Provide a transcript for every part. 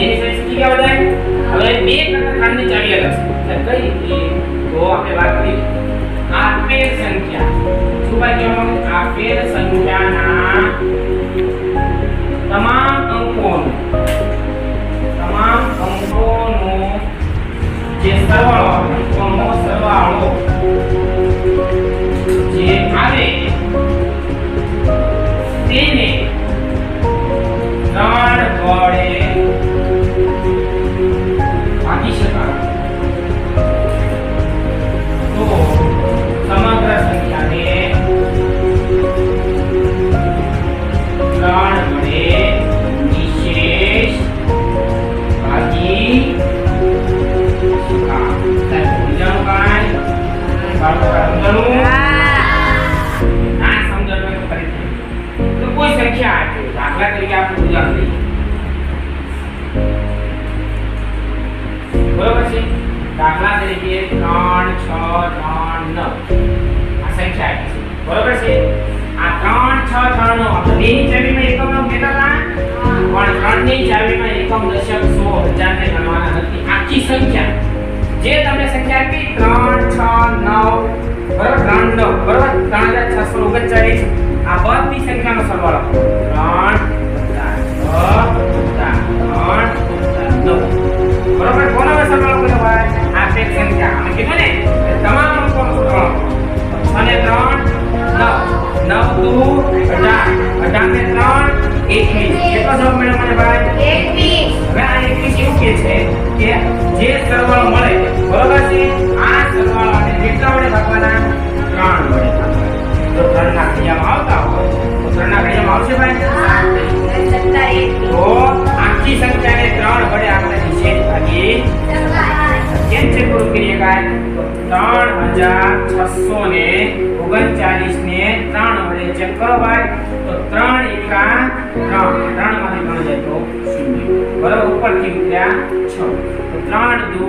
એની side બધા હવે બે કરતા ત્રણની ચાવી કઈ રીતે? તો આપણે વાત કરી. આપેલ સંખ્યા. શું ભાઈ? આપેલ સંખ્યાના તમામ અંકોનો તમામ અંકોનો જે સરવાળો, અંકોનો સરવાળો દાખલા તરીકે આપણે ઉદાહરણ લઈએ બરોબર છે દાખલા તરીકે ત્રણ છ ત્રણ નવ આ સંખ્યા આપી છે બરોબર છે આ ત્રણ, છ ત્રણ નવ આપણે બેની ચાવીમાં એકમ નો કહેતા હતા પણ ત્રણની ચાવીમાં એકમ દશક સો હજાર ને ગણવાના નથી. આખી સંખ્યા. જે તમને સંખ્યા આપી, ત્રણ, છ, નવ, બરોબર? ત્રણ નવ બરોબર? ત્રણ હજાર છસો ઓગણચાલીસ. આ બધી સંખ્યાનો સરવાળો. ત્રણ ત્રણ નવ. બરોબર? કોનો સરવાળો કર્યો ભાઈ? આ સંખ્યા. અમે કીધું ને ત્રણ એકવીસ કેટલો જવાબ મળ્યો મને ભાઈ? હવે આ એકવીસ એવું કે છે કે જે સરવાળો મળે બરોબર છે? આ સરવાળાને કેટલા વડે ભાગવાના? ત્રણ વડે તો ત્રણ ના ઘડિયામાં આવતા હોય. તો ત્રણ ના ઘડિયામાં આવશે ભાઈ? તો આખી સંખ્યાને ત્રણ વડે આપણે ભાગી કેમ છે ત્રણ હજાર છસો ને ઓગણચાલીસ ને ત્રણ વડે ચેક કરો ભાઈ તો ત્રણ એકા ત્રણ ત્રણમાંથી ત્રણ જાય તો શૂન્ય બરાબર ઉપરથી ઉતર્યા છ તો ત્રણ દુ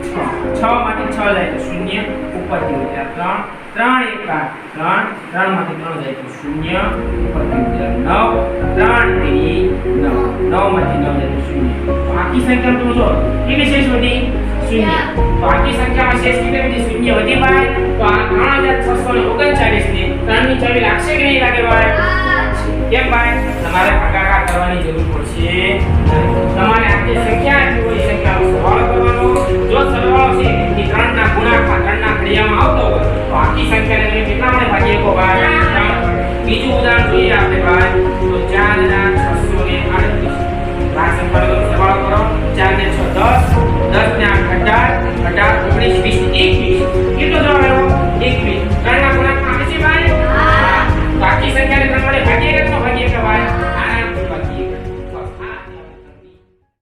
છ છ માંથી છ જાય તો શૂન્ય ઉપરથી ઉતર્યા ત્રણ ત્રણ એકા ત્રણ ત્રણમાંથી ત્રણ જાય તો શૂન્ય ઉપરથી ઉતર્યા નવ ત્રણ તેરી નવ નવમાંથી નવ જાય તો શૂન્ય તો આખી સંખ્યા તમે જો કેટલી શેષ વધી શૂન્ય તો આખી સંખ્યામાં શેષ કેટલી વધી શૂન્ય વધી ભાઈ તો આ ત્રણ હજાર છસો ને ઓગણચાલીસ ને ત્રણની ચાવી લાગશે કે નહીં લાગે ભાઈ. કેમ ભાઈ? તમારે ભાગાકાર કરવાની જરૂર પડશે.